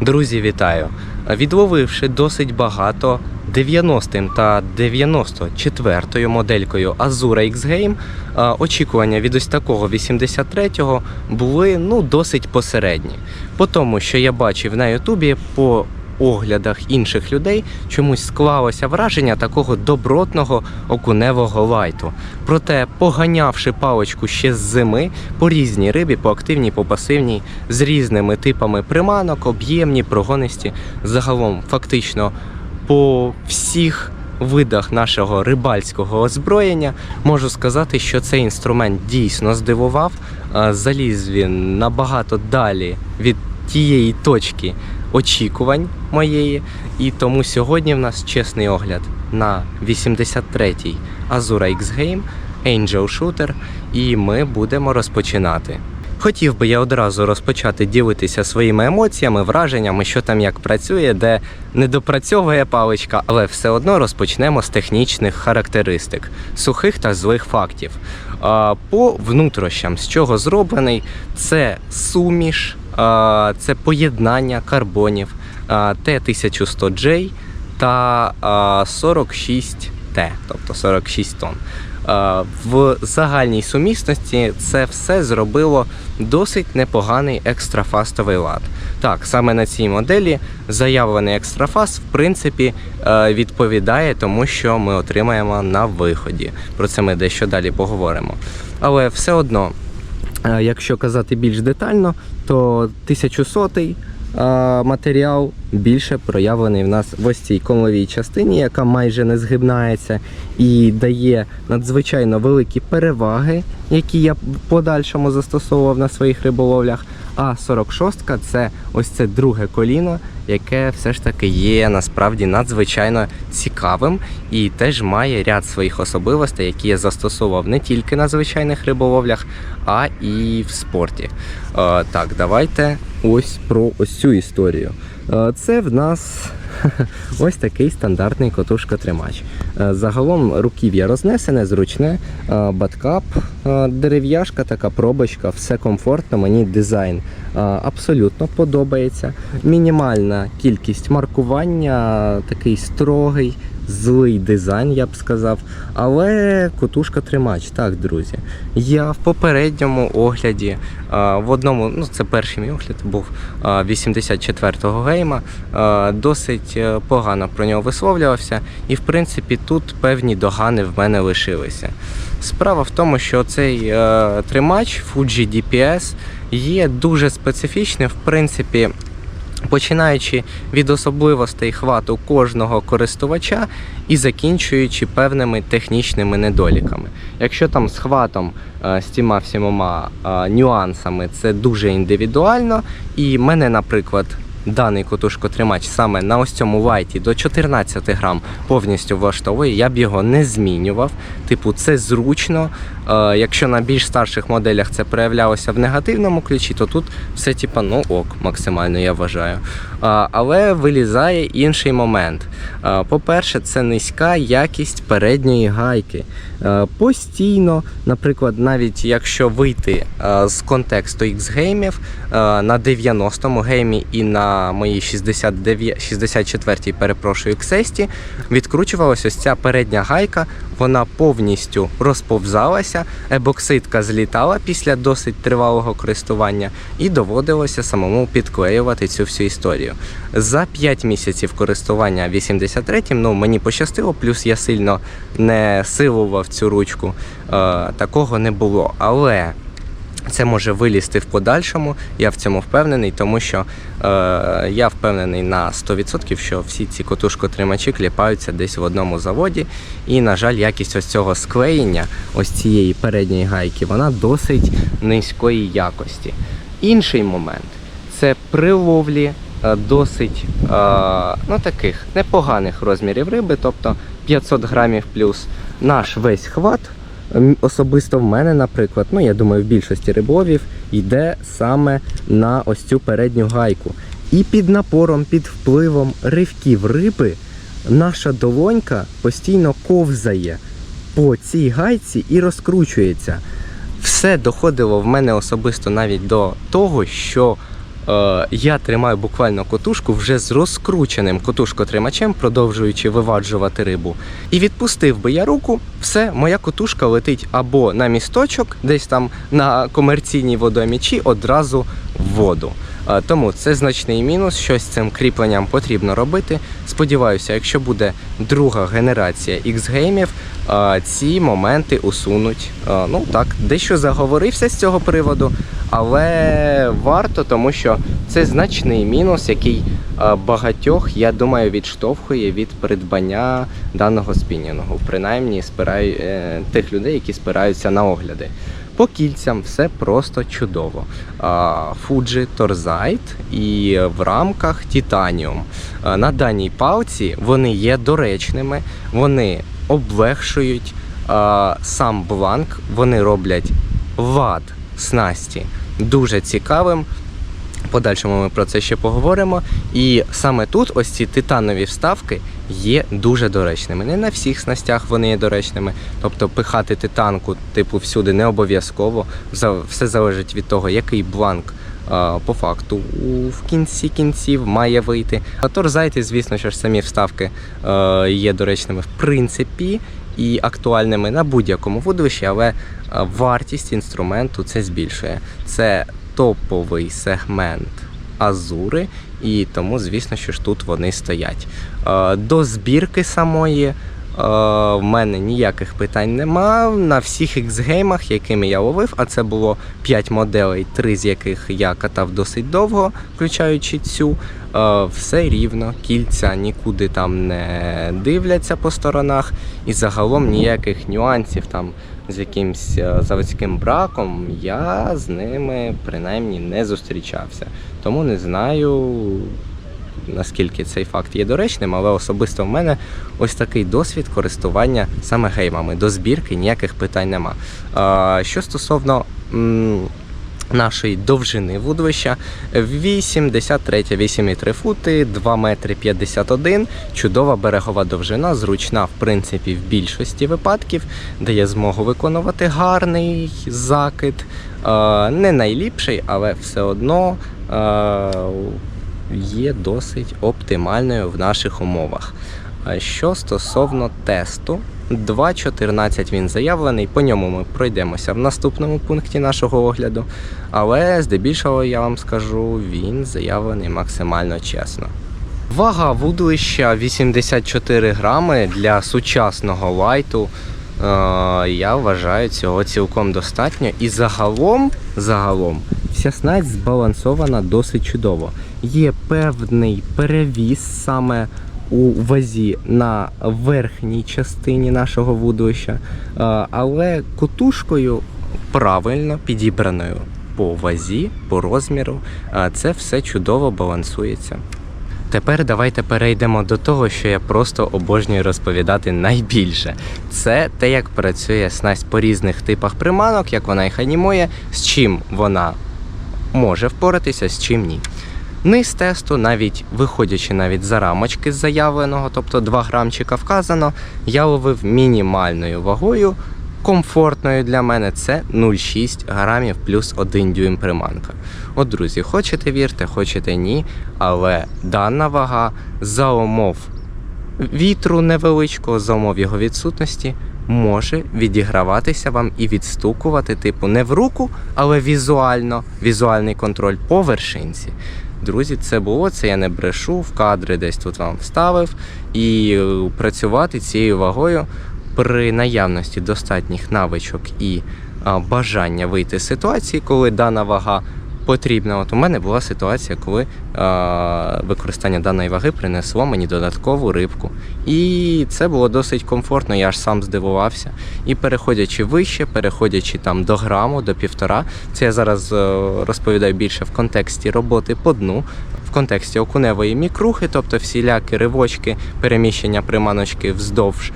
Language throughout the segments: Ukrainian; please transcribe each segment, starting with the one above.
Друзі, вітаю! Відловивши досить багато 90-м та 94-ю моделькою Azura X-Game, очікування від ось такого 83-го були ну, досить посередні. По тому, що я бачив на Ютубі по оглядах інших людей, чомусь склалося враження такого добротного окуневого лайту. Проте, поганявши паличку ще з зими по різній рибі, по активній, по пасивній, з різними типами приманок, об'ємні, прогонисті, загалом фактично по всіх видах нашого рибальського озброєння, можу сказати, що цей інструмент дійсно здивував. Заліз він набагато далі від тієї точки очікувань моєї. І тому сьогодні в нас чесний огляд на 83-й Azura X Game Angel Shooter, і ми будемо розпочинати. Хотів би я одразу розпочати ділитися своїми емоціями, враженнями, що там як працює, де не допрацьовує паличка, але все одно розпочнемо з технічних характеристик, сухих та злих фактів. По внутрішням, з чого зроблений, це суміш, це поєднання карбонів а, Т1100J та а, 46Т, тобто 46 тонн. Е, В загальній сумісності це все зробило досить непоганий екстрафастовий лад. Так, саме на цій моделі заявлений екстрафаст, в принципі, е, відповідає тому, що ми отримаємо на виході. Про це ми дещо далі поговоримо. Але все одно, е, якщо казати більш детально, то 1100 а, матеріал більше проявлений в нас в ось цій коловій частині, яка майже не згибнається і дає надзвичайно великі переваги, які я в подальшому застосовував на своїх риболовлях. А 46-ка це ось це друге коліно, яке все ж таки є насправді надзвичайно цікавим і теж має ряд своїх особливостей, які я застосовував не тільки на звичайних риболовлях, а і в спорті. Е, так, давайте ось про ось цю історію. Е, Це в нас ось такий стандартний котушка-тримач. Е, Загалом руків'я рознесене, зручне, е, баткап, дерев'яшка, така пробочка, все комфортно, мені дизайн абсолютно подобається. Мінімальна кількість маркування, такий строгий, злий дизайн, я б сказав. Але котушка-тримач, так, друзі. Я в попередньому огляді, в одному, ну це перший мій огляд був е, 84-го гейма, досить е, погано про нього висловлювався, і в принципі тут певні догани в мене лишилися. Справа в тому, що цей е, тримач Fuji DPS є дуже специфічним, в принципі. Починаючи від особливостей хвату кожного користувача і закінчуючи певними технічними недоліками. Якщо там з хватом е, з тіма всіма е, нюансами це дуже індивідуально, і мене, наприклад, даний котушкотримач саме на ось цьому лайті до 14 грам повністю влаштовує, я б його не змінював. Типу, це зручно. Е, якщо на більш старших моделях це проявлялося в негативному ключі, то тут все типа ну ок, максимально я вважаю. Але вилізає інший момент. По-перше, це низька якість передньої гайки. Е, постійно, наприклад, навіть якщо вийти е, з контексту X-геймів е, на 90-му геймі і на моїй 69, 64-й, перепрошую, XS, відкручувалася ось ця передня гайка, вона повністю розповзалася, ебоксидка злітала після досить тривалого користування, і доводилося самому підклеювати цю всю історію. За 5 місяців користування 83-м, ну мені пощастило, плюс я сильно не силував цю ручку. Е, такого не було. Але це може вилізти в подальшому, я в цьому впевнений, тому що е, я впевнений на 100%, що всі ці котушкотримачі кліпаються десь в одному заводі. І, на жаль, якість ось цього склеєння, ось цієї передньої гайки, вона досить низької якості. Інший момент це при ловлі е, досить е, ну, таких непоганих розмірів риби, тобто 500 грамів плюс наш весь хват. Особисто в мене, наприклад, ну я думаю, в більшості риболовів йде саме на ось цю передню гайку. І під напором, під впливом ривків риби, наша долонька постійно ковзає по цій гайці і розкручується. Все доходило в мене особисто навіть до того, що я тримаю буквально котушку вже з розкрученим котушкотримачем, продовжуючи виваджувати рибу. І відпустив би я руку, все, моя котушка летить або на місточок, десь там на комерційній водомічі, одразу в воду. Е, Тому це значний мінус. Щось з цим кріпленням потрібно робити. Сподіваюся, якщо буде друга генерація X-геймів, е, ці моменти усунуть. Е, Ну так, дещо заговорився з цього приводу, але варто, тому що це значний мінус, який е, багатьох, я думаю, відштовхує від придбання даного спінінгу. Принаймні спираю е, тих людей, які спираються на огляди. По кільцям все просто чудово. А, Fuji Torzite і в рамках. А, На даній палці вони є доречними, вони облегшують сам бланк, вони роблять вад снасті дуже цікавим. Подальшому ми про це ще поговоримо. І саме тут ось ці титанові вставки є дуже доречними. Не на всіх снастях вони є доречними. Тобто пихати титанку, типу, всюди не обов'язково. Все залежить від того, який бланк а, по факту в кінці кінців має вийти. А торзайти, звісно, що ж самі вставки е, є доречними в принципі і актуальними на будь-якому водовищі, але е, вартість інструменту це збільшує. Це топовий сегмент Азури, і тому, звісно, що ж тут вони стоять. Е, До збірки самої. Е, В мене ніяких питань нема. На всіх X-геймах, якими я ловив, а це було 5 моделей, три з яких я катав досить довго, включаючи цю. е, Все рівно, кільця нікуди там не дивляться по сторонах, і загалом ніяких нюансів там з якимсь е, заводським браком я з ними принаймні не зустрічався. Тому не знаю, наскільки цей факт є доречним, але особисто в мене ось такий досвід користування саме геймами. До збірки ніяких питань нема. Що стосовно. Нашої довжини вудовища 83 8,3 фути, 2 метри 51. Чудова берегова довжина, зручна в принципі в більшості випадків, дає змогу виконувати гарний закид. Не найліпший, але все одно є досить оптимальною в наших умовах. Що стосовно тесту, 2.14 він заявлений, по ньому ми пройдемося в наступному пункті нашого огляду. Але здебільшого я вам скажу, він заявлений максимально чесно. Вага вудлища 84 грами для сучасного лайту. Е, я вважаю цього цілком достатньо. І загалом, загалом, вся снасть збалансована досить чудово. Є певний перевіз саме у вазі на верхній частині нашого вудлища, е, але котушкою правильно підібраною по вазі, по розміру, е, це все чудово балансується. Тепер давайте перейдемо до того, що я просто обожнюю розповідати найбільше. Це те, як працює снасть по різних типах приманок, як вона їх анімує, з чим вона може впоратися, з чим ні. Низ тесту, навіть виходячи навіть за рамочки заявленого, тобто 2 грамчика вказано, я ловив мінімальною вагою, комфортною для мене це 0,6 грамів плюс 1 дюйм приманка. От, друзі, хочете вірте, хочете ні, але дана вага за умов вітру невеличкого, за умов його відсутності, може відіграватися вам і відстукувати, типу, не в руку, але візуально, візуальний контроль по вершинці. Друзі, це було, це я не брешу, в кадри десь тут вам вставив. І е, працювати цією вагою при наявності достатніх навичок і бажання вийти з ситуації, коли дана вага потрібна. От у мене була ситуація, коли використання даної ваги принесло мені додаткову рибку. І це було досить комфортно, я аж сам здивувався. І переходячи вище, переходячи там до граму, до півтора, це я зараз е, розповідаю більше в контексті роботи по дну. В контексті окуневої мікрухи, тобто всілякі ривочки, переміщення приманочки вздовж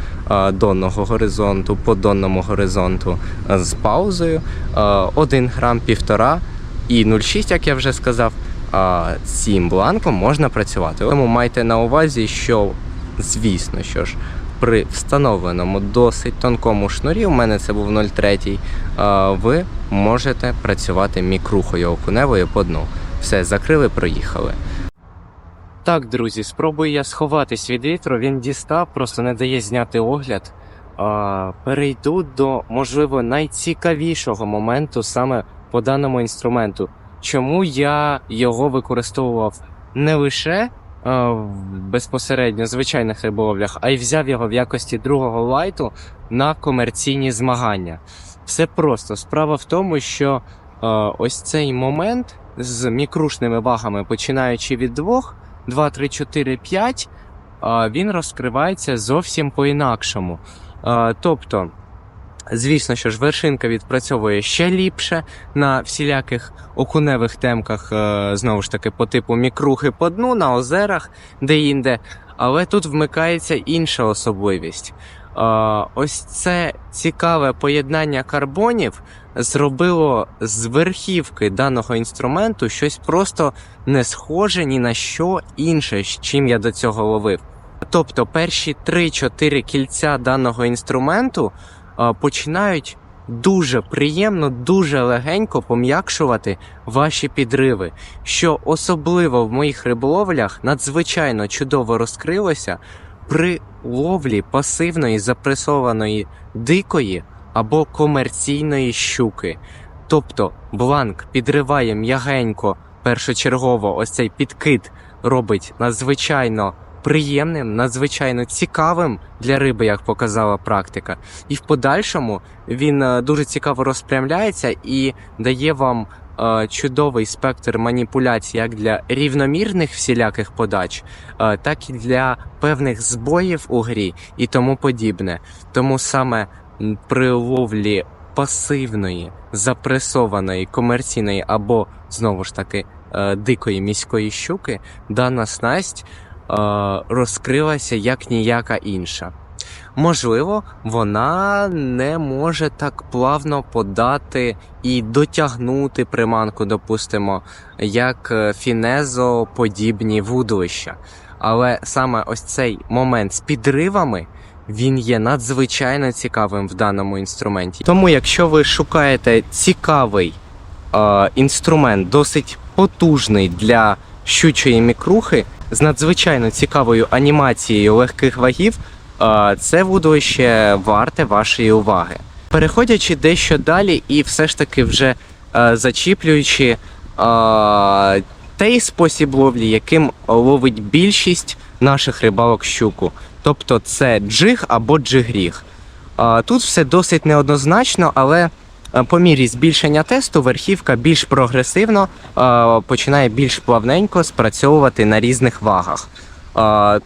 донного горизонту по донному горизонту е, з паузою. 1 грам півтора і 0,6, як я вже сказав, цим бланком можна працювати. Тому майте на увазі, що звісно, що ж. При встановленому досить тонкому шнурі, у мене це був 0,3, ви можете працювати мікрухою окуневою по дну. Все, закрили, проїхали. Так, друзі, спробую я сховатись від вітру. Він дістав, просто не дає зняти огляд. А, перейду до, можливо, найцікавішого моменту саме по даному інструменту. Чому я його використовував не лише а, в звичайних риболовлях, а й взяв його в якості другого лайту на комерційні змагання. Все просто. Справа в тому, що а, ось цей момент з мікрушними вагами, починаючи від двох, 2, 3, 4, 5, а, він розкривається зовсім по-інакшому. Тобто, звісно, що ж вершинка відпрацьовує ще ліпше на всіляких окуневих темках, е, знову ж таки, по типу мікрухи по дну, на озерах, де-інде. Але тут вмикається інша особливість. Ось це цікаве поєднання карбонів зробило з верхівки даного інструменту щось просто не схоже ні на що інше, з чим я до цього ловив. Тобто перші 3-4 кільця даного інструменту а, починають дуже приємно, дуже легенько пом'якшувати ваші підриви, що особливо в моїх риболовлях надзвичайно чудово розкрилося при ловлі пасивної запресованої дикої або комерційної щуки. Тобто бланк підриває м'ягенько першочергово ось цей підкид робить надзвичайно приємним, надзвичайно цікавим для риби, як показала практика. І в подальшому він е, дуже цікаво розпрямляється і дає вам е, чудовий спектр маніпуляцій як для рівномірних всіляких подач, е, так і для певних збоїв у грі і тому подібне. Тому саме при ловлі пасивної, запресованої, комерційної або знову ж таки е, дикої міської щуки, дана снасть е, розкрилася як ніяка інша. Можливо, вона не може так плавно подати і дотягнути приманку, допустимо, як е, фінезоподібні вудлища. Але саме ось цей момент з підривами він є надзвичайно цікавим в даному інструменті. Тому, якщо ви шукаєте цікавий е, інструмент, досить потужний для щучої мікрухи, з надзвичайно цікавою анімацією легких вагів, е, це вудовище варте вашої уваги. Переходячи дещо далі, і все ж таки вже е, зачіплюючи е, той спосіб ловлі, яким ловить більшість наших рибалок щуку. Тобто це джиг або джигріг. Тут все досить неоднозначно, але е, по мірі збільшення тесту верхівка більш прогресивно починає більш плавненько спрацьовувати на різних вагах.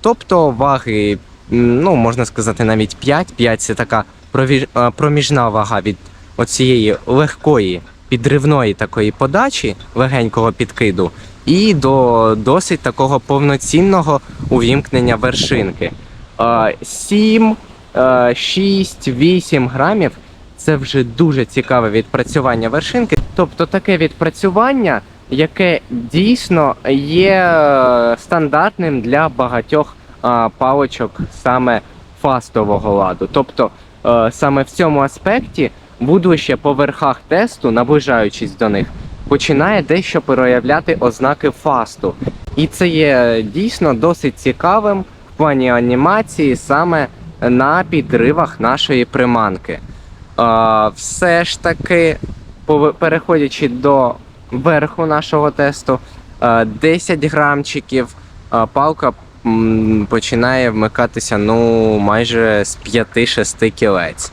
Тобто ваги, ну можна сказати, навіть 5. 5 це така е, проміжна вага від оцієї легкої підривної такої подачі, легенького підкиду, і до досить такого повноцінного увімкнення вершинки. 7, 6, 8 грамів це вже дуже цікаве відпрацювання вершинки. Тобто таке відпрацювання, яке дійсно є е, стандартним для багатьох е, паличок саме фастового ладу. Тобто е, саме в цьому аспекті вудлище по верхах тесту, наближаючись до них, починає дещо проявляти ознаки фасту. І це є дійсно досить цікавим плані анімації саме на підривах нашої приманки. Все ж таки, переходячи до верху нашого тесту, а, 10 грамчиків, палка починає вмикатися ну, майже з 5-6 кілець.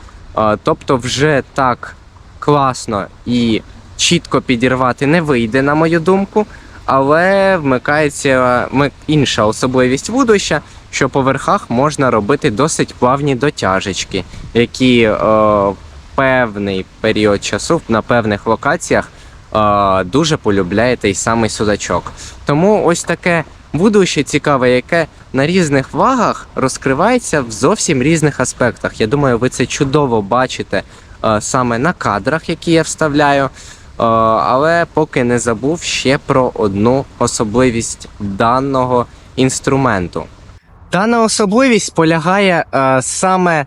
Тобто вже так класно і чітко підірвати не вийде, на мою думку. Але вмикається інша особливість вудища, що по верхах можна робити досить плавні дотяжечки, які е, певний період часу на певних локаціях е, дуже полюбляє той самий судачок. Тому ось таке вудище цікаве, яке на різних вагах розкривається в зовсім різних аспектах. Я думаю, ви це чудово бачите е, саме на кадрах, які я вставляю. Е, Але поки не забув ще про одну особливість даного інструменту. Дана особливість полягає е, саме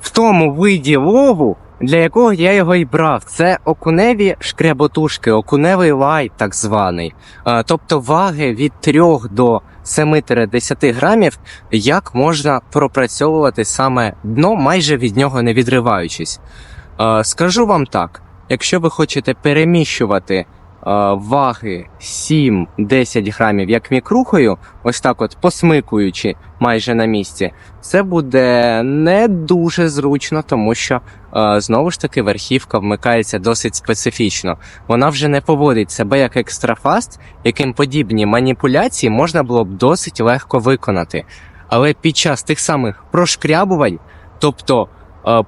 в тому виді лову, для якого я його і брав. Це окуневі шкряботушки, окуневий лайт, так званий. Е, Тобто ваги від 3 до 7-10 грамів, як можна пропрацьовувати саме дно, майже від нього не відриваючись. Е, Скажу вам так: якщо ви хочете переміщувати ваги 7-10 грамів як мікрухою, ось так от посмикуючи майже на місці, це буде не дуже зручно, тому що е, знову ж таки верхівка вмикається досить специфічно. Вона вже не поводить себе як екстрафаст, яким подібні маніпуляції можна було б досить легко виконати. Але під час тих самих прошкрябувань, тобто е,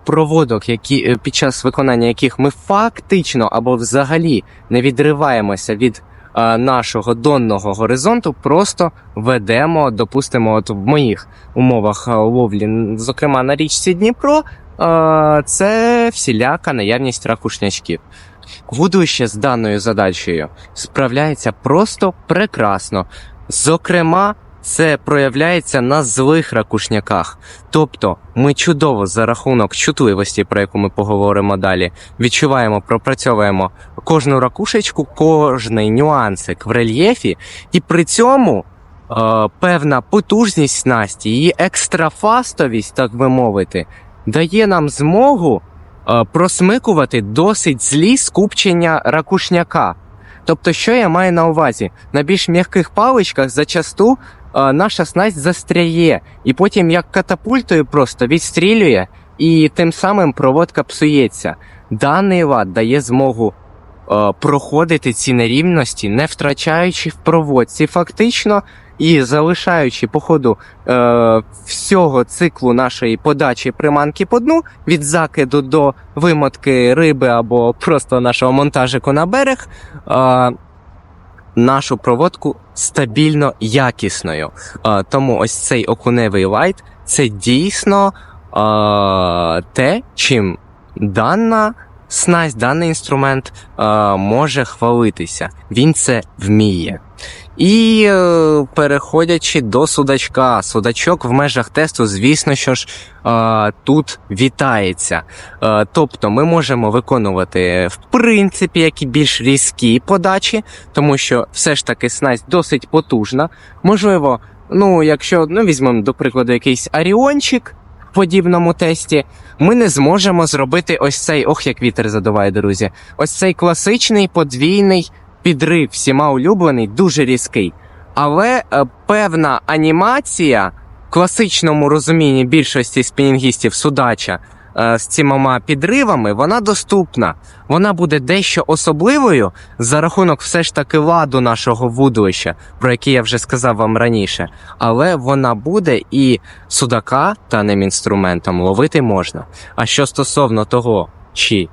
проводок, які е, під час виконання яких ми фактично або взагалі не відриваємося від е, нашого донного горизонту, просто ведемо, допустимо, от в моїх умовах е, ловлі, зокрема на річці Дніпро, е, це всіляка наявність ракушнячків. Вудище з даною задачею справляється просто прекрасно. Зокрема, це проявляється на злих ракушняках. Тобто ми чудово за рахунок чутливості, про яку ми поговоримо далі, відчуваємо, пропрацьовуємо кожну ракушечку, кожний нюансик в рельєфі, і при цьому е, певна потужність снасті, її екстрафастовість, так би мовити, дає нам змогу е, просмикувати досить злі скупчення ракушняка. Тобто, що я маю на увазі? На більш м'яких паличках зачасту наша снасть застряє, і потім як катапультою просто відстрілює, і тим самим проводка псується. Даний лад дає змогу е, проходити ці нерівності, не втрачаючи в проводці фактично і залишаючи по ходу е, всього циклу нашої подачі приманки по дну від закиду до вимотки риби або просто нашого монтажику на берег. Е, нашу проводку стабільно якісною. Тому ось цей окуневий лайт це дійсно те, чим дана снасть, даний інструмент може хвалитися. Він це вміє. І е, переходячи до судачка, судачок в межах тесту, звісно, що ж е, тут вітається. Е, тобто ми можемо виконувати в принципі як і більш різкі подачі, тому що все ж таки снасть досить потужна. Можливо, ну якщо ну візьмемо до прикладу якийсь аріончик в подібному тесті, ми не зможемо зробити ось цей, ох, як вітер задуває, друзі. Ось цей класичний подвійний підрив, всіма улюблений, дуже різкий. Але е, певна анімація в класичному розумінні більшості спінінгістів судача е, з цими підривами, вона доступна. Вона буде дещо особливою за рахунок все ж таки ладу нашого вудлища, про який я вже сказав вам раніше. Але вона буде і судака даним інструментом ловити можна. А що стосовно того, чи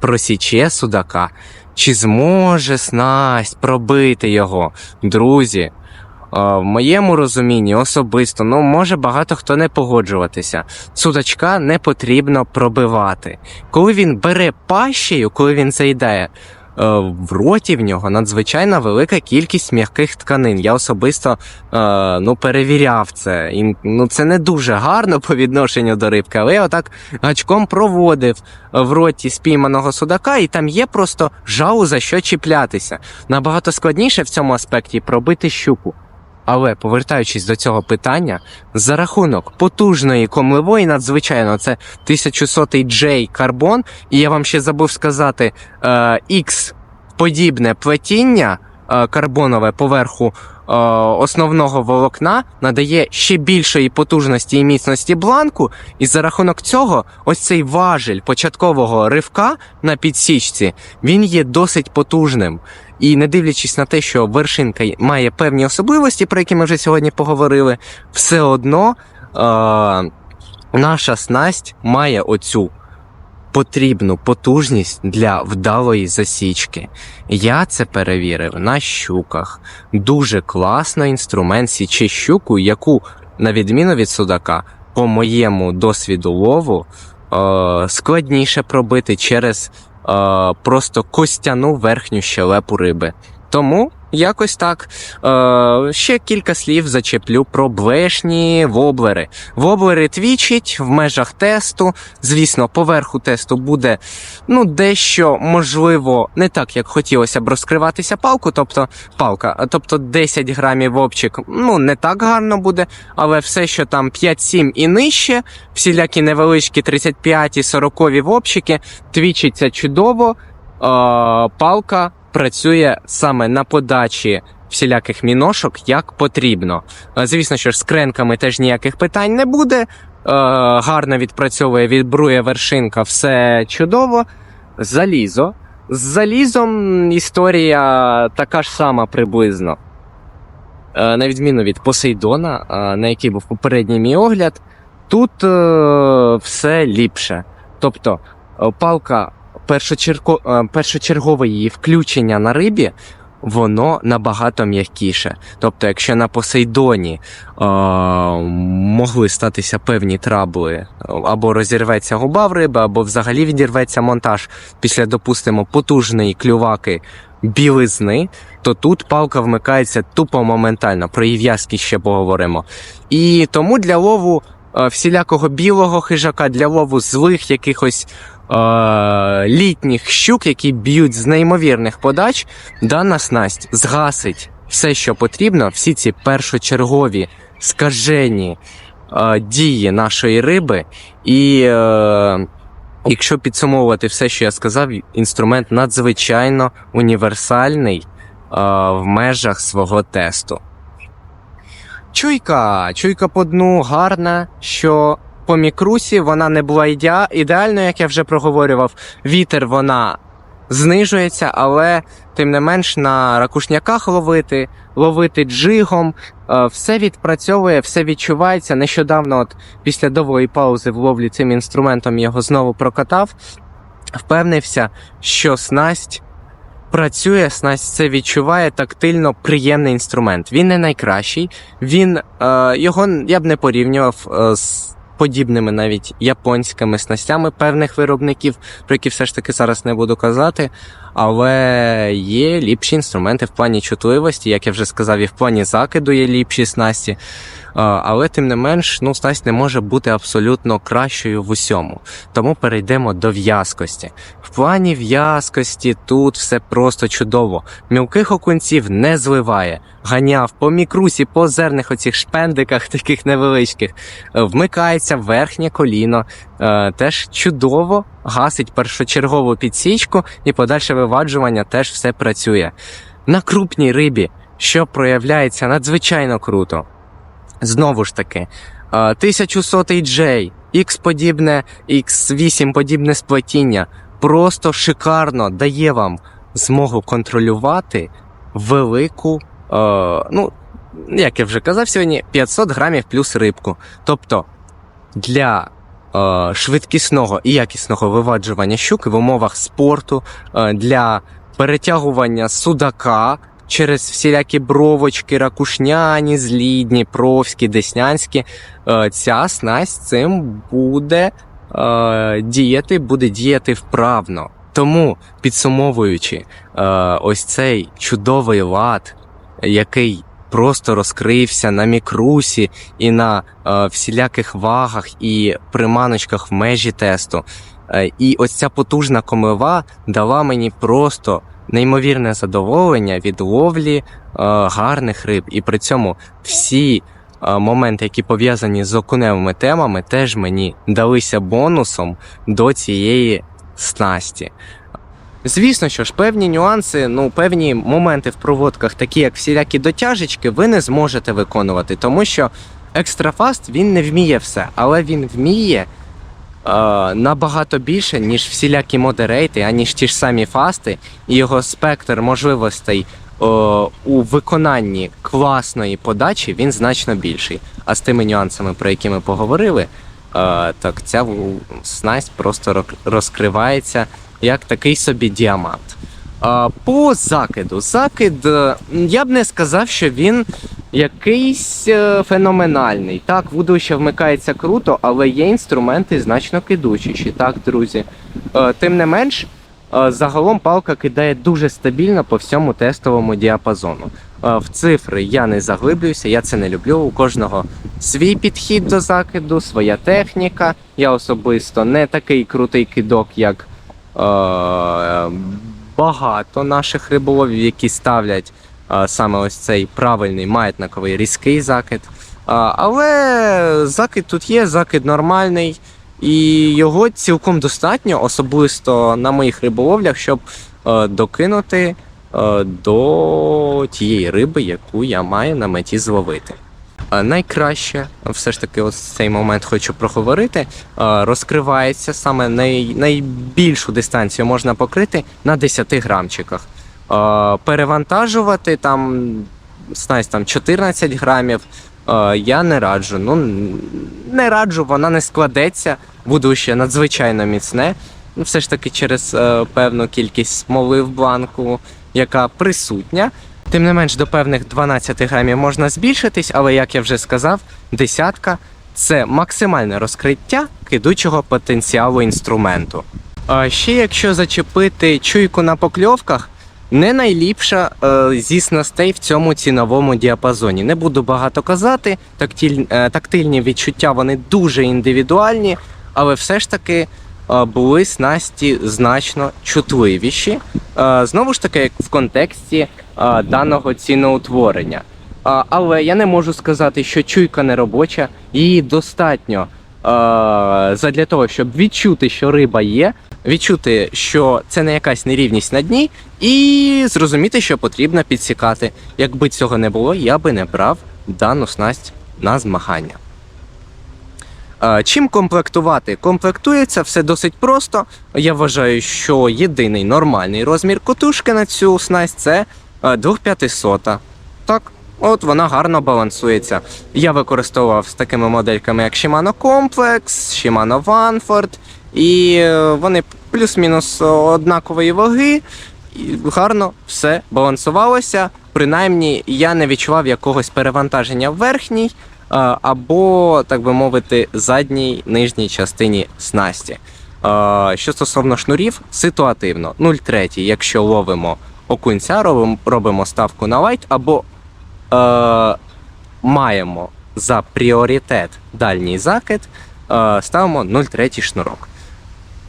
просіче судака, чи зможе снасть пробити його, друзі. е, В моєму розумінні особисто, ну може багато хто не погоджуватися. Судачка не потрібно пробивати. Коли він бере пащею, коли він заїдає, в роті в нього надзвичайно велика кількість м'яких тканин. Я особисто е, ну, перевіряв це. І, ну, це не дуже гарно по відношенню до рибки, але я отак гачком проводив в роті спійманого судака, і там є просто жау за що чіплятися. Набагато складніше в цьому аспекті пробити щуку. Але повертаючись до цього питання, за рахунок потужної комливої, надзвичайно, це 1100 J карбон, і я вам ще забув сказати, е, X подібне плетіння карбонове поверху е, основного волокна надає ще більшої потужності і міцності бланку, і за рахунок цього, ось цей важель початкового ривка на підсічці, він є досить потужним. І не дивлячись на те, що вершинка має певні особливості, про які ми вже сьогодні поговорили, все одно е, наша снасть має оцю потрібну потужність для вдалої засічки. Я це перевірив на щуках. Дуже класний інструмент січи щуку, яку, на відміну від судака, по моєму досвіду лову, е, складніше пробити через е, просто костяну верхню щелепу риби. Тому Якось так. Е, ще кілька слів зачеплю про блешні воблери. Воблери твічить в межах тесту. Звісно, поверху тесту буде ну, дещо, можливо, не так, як хотілося б розкриватися палку, тобто палка, тобто 10 грамів обчик, ну, не так гарно буде, але все, що там 5-7 і нижче, всілякі невеличкі 35 і 40 вопчики, твічиться чудово. Е, палка працює саме на подачі всіляких міношок як потрібно. Е, Звісно, що з кренками теж ніяких питань не буде. Е, гарно відпрацьовує, відбрує вершинка, все чудово. Залізо. З залізом історія така ж сама приблизно. Е, На відміну від Посейдона, на який був попередній мій огляд, тут все ліпше. Тобто палка першочергове її включення на рибі, воно набагато м'якіше. Тобто, якщо на Посейдоні е, могли статися певні трабли, е, або розірветься губа в риби, або взагалі відірветься монтаж після, допустимо, потужної клюваки білизни, то тут палка вмикається тупо моментально. Про її в'язки ще поговоримо. І тому для лову е, всілякого білого хижака, для лову злих якихось е, літніх щук, які б'ють з неймовірних подач, дана снасть згасить все, що потрібно, всі ці першочергові скажені е, дії нашої риби. І е, якщо підсумовувати все, що я сказав, інструмент надзвичайно універсальний е, в межах свого тесту. Чуйка, чуйка по дну гарна, що по мікрусі вона не була ідеа- ідеальною, як я вже проговорював. Вітер вона знижується, але тим не менш на ракушняках ловити, ловити джигом, е, все відпрацьовує, все відчувається. Нещодавно, от після довгої паузи в ловлі цим інструментом його знову прокатав. Впевнився, що снасть працює, снасть це відчуває тактильно приємний інструмент. Він не найкращий. Він е, його я б не порівнював е, з подібними навіть японськими снастями певних виробників, про які все ж таки зараз не буду казати. Але є ліпші інструменти в плані чутливості, як я вже сказав, і в плані закиду є ліпші снасті. Е, Але тим не менш, ну, снасть не може бути абсолютно кращою в усьому. Тому перейдемо до в'язкості. В плані в'язкості тут все просто чудово. Мілких окунців не зливає. Ганяв по мікрусі, по озерних оцих шпендиках, таких невеличких. Е, Вмикається верхнє коліно. Е, Теж чудово гасить першочергову підсічку і подальше виваджування теж все працює. На крупній рибі, що проявляється надзвичайно круто. Знову ж таки, е, 1100 J, X подібне, X8 подібне сплетіння просто шикарно дає вам змогу контролювати велику, е, ну, як я вже казав сьогодні, 500 грамів плюс рибку. Тобто для швидкісного і якісного виваджування щуки в умовах спорту, е, для перетягування судака через всілякі бровочки, ракушняні, злі, дніпровські, деснянські, е, ця снасть цим буде е, діяти, буде діяти вправно. Тому, підсумовуючи, е, ось цей чудовий лад, який просто розкрився на мікрусі і на е, всіляких вагах і приманочках в межі тесту. Е, і ось ця потужна комива дала мені просто неймовірне задоволення від ловлі е, гарних риб. І при цьому всі е, моменти, які пов'язані з окуневими темами, теж мені далися бонусом до цієї снасті. Звісно, що ж певні нюанси, ну певні моменти в проводках, такі як всілякі дотяжечки, ви не зможете виконувати, тому що екстрафаст він не вміє все, але він вміє е, набагато більше, ніж всілякі модерейти, аніж ті ж самі фасти, і його спектр можливостей е, у виконанні класної подачі він значно більший. А з тими нюансами, про які ми поговорили, е, так ця снасть просто розкривається як такий собі діамант. По закиду. Закид, е, я б не сказав, що він якийсь е, феноменальний. Так, вудище вмикається круто, але є інструменти значно кидучіші. Так, друзі. Е, Тим не менш, Загалом палка кидає дуже стабільно по всьому тестовому діапазону. В цифри я не заглиблююся, я це не люблю. У кожного свій підхід до закиду, своя техніка. Я особисто не такий крутий кидок, як багато наших риболовів, які ставлять е, саме ось цей правильний маятниковий різкий закид. Е, але закид тут є, закид нормальний. І його цілком достатньо, особисто на моїх риболовлях, щоб е, докинути е, до тієї риби, яку я маю на меті зловити. Найкраще, все ж таки, ось цей момент хочу проговорити. розкривається саме най, найбільшу дистанцію можна покрити на 10 грамчиках. Перевантажувати там снасть там 14 грамів. я не раджу. Ну, не раджу, вона не складеться, вудовище надзвичайно міцне. Ну, все ж таки через е, певну кількість смоли в бланку, яка присутня. Тим не менш, до певних 12 грамів можна збільшитись, але як я вже сказав, десятка це максимальне розкриття кидучого потенціалу інструменту. А ще якщо зачепити чуйку на покльовках, не найліпша е, зі снастей в цьому ціновому діапазоні. Не буду багато казати, тактиль, е, тактильні відчуття вони дуже індивідуальні, але все ж таки е, були снасті значно чутливіші. Е, знову ж таки, як в контексті даного ціноутворення. Але я не можу сказати, що чуйка не робоча, її достатньо задля того, щоб відчути, що риба є, відчути, що це не якась нерівність на дні, і зрозуміти, що потрібно підсікати. Якби цього не було, я би не брав дану снасть на змагання. Чим комплектувати? Комплектується все досить просто. Я вважаю, що єдиний нормальний розмір котушки на цю снасть це 2500. Так, от вона гарно балансується. Я використовував з такими модельками, як Shimano Complex, Shimano Vanford, і е, вони плюс-мінус однакової ваги. І гарно все балансувалося. Принаймні, я не відчував якогось перевантаження в верхній або, так би мовити, задній нижній частині снасті. Що стосовно шнурів, ситуативно. 0,3, якщо ловимо окунця, робимо, робимо ставку на лайт, або е, маємо за пріоритет дальній закид, е, ставимо 0,3 шнурок.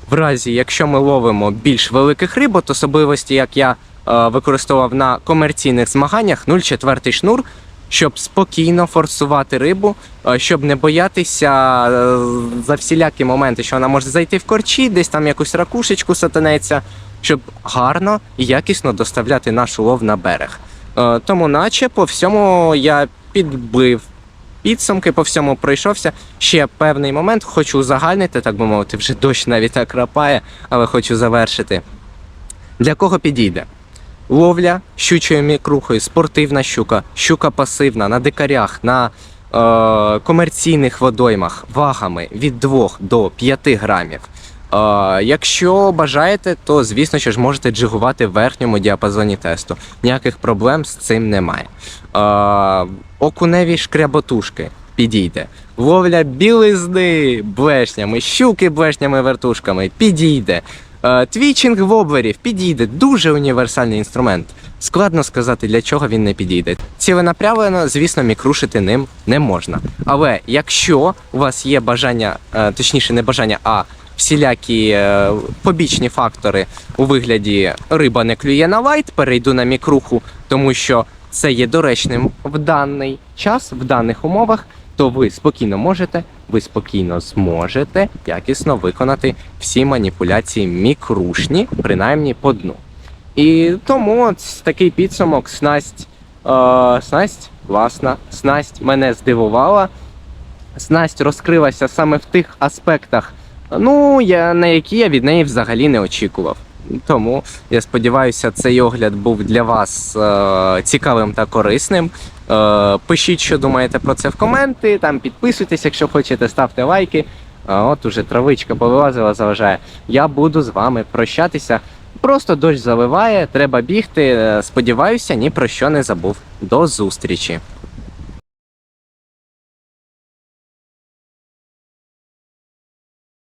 В разі, якщо ми ловимо більш великих рибот, особливості, як я е, використовував на комерційних змаганнях, 0,4 шнур, щоб спокійно форсувати рибу, е, щоб не боятися е, за всілякі моменти, що вона може зайти в корчі, десь там якусь ракушечку сатанеться, щоб гарно і якісно доставляти наш улов на берег. Е, Тому, наче по всьому я підбив підсумки, по всьому пройшовся. Ще певний момент хочу узагальнити, так би мовити, вже дощ навіть так крапає, але хочу завершити. Для кого підійде? Ловля щучою мікрухою, спортивна щука, щука пасивна на дикарях, на е, комерційних водоймах вагами від 2 до 5 грамів. Якщо бажаєте, то звісно що ж можете джигувати в верхньому діапазоні тесту. Ніяких проблем з цим немає. Окуневі шкряботушки підійде. Ловля білизни блешнями, щуки блешнями вертушками підійде. Твічинг воблерів підійде. Дуже універсальний інструмент. Складно сказати, для чого він не підійде. Ціленаправлено, звісно, мікрушити ним не можна. Але якщо у вас є бажання, е, точніше, не бажання, а всілякі е, побічні фактори у вигляді риба не клює на лайт, перейду на мікруху, тому що це є доречним в даний час, в даних умовах, то ви спокійно можете, ви спокійно зможете якісно виконати всі маніпуляції мікрушні, принаймні по дну. І тому такий підсумок снасть, е, снасть, власна, снасть мене здивувала. Снасть розкрилася саме в тих аспектах, ну, я, на які я від неї взагалі не очікував. Тому я сподіваюся, цей огляд був для вас е, цікавим та корисним. Е, пишіть, що думаєте про це в коменти. Там підписуйтесь, якщо хочете, ставте лайки. А от уже травичка повилазила, заважає. Я буду з вами прощатися. Просто дощ заливає, треба бігти. Е, Сподіваюся, ні про що не забув. До зустрічі!